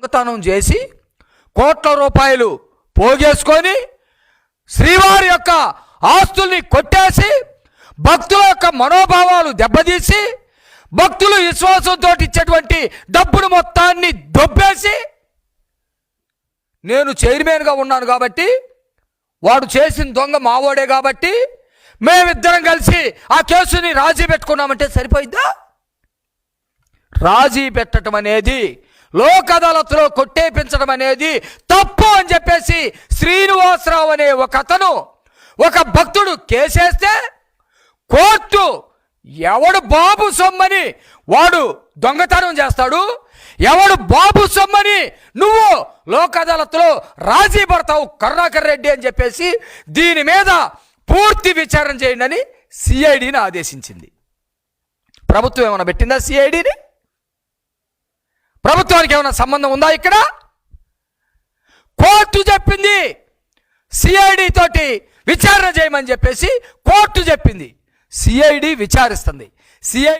దొంగతనం చేసి కోట్ల రూపాయలు పోగేసుకొని శ్రీవారి యొక్క ఆస్తుల్ని కొట్టేసి భక్తుల యొక్క మనోభావాలు దెబ్బతీసి భక్తులు విశ్వాసంతో ఇచ్చేటువంటి డబ్బును మొత్తాన్ని దొబ్బేసి నేను చైర్మన్గా ఉన్నాను కాబట్టి వాడు చేసిన దొంగ మావోడే కాబట్టి మేమిద్దరం కలిసి ఆ కేసుని రాజీ పెట్టుకున్నామంటే సరిపోయిద్దా? రాజీ పెట్టడం అనేది లోక్ అదాలత్లో కొట్టేపించడం అనేది తప్పు అని చెప్పేసి శ్రీనివాసరావు అనే ఒక అతను ఒక భక్తుడు కేసేస్తే కోర్టు ఎవడు బాబు సొమ్మని వాడు దొంగతనం చేస్తాడు ఎవడు బాబు సొమ్మని నువ్వు లోక్ అదాలత్లో రాజీ పడతావు కరుణాకర్ రెడ్డి అని చెప్పేసి దీని మీద పూర్తి విచారణ చేయండి అని సిఐడిని ఆదేశించింది. ప్రభుత్వం ఏమైనా పెట్టిందా సిఐడిని ప్రభుత్వానికి ఏమైనా సంబంధం ఉందా ఇక్కడ? కోర్టు చెప్పింది. సిఐడి తోటి విచారణ చేయమని చెప్పేసి కోర్టు చెప్పింది. సిఐడి విచారిస్తుంది. సిఐ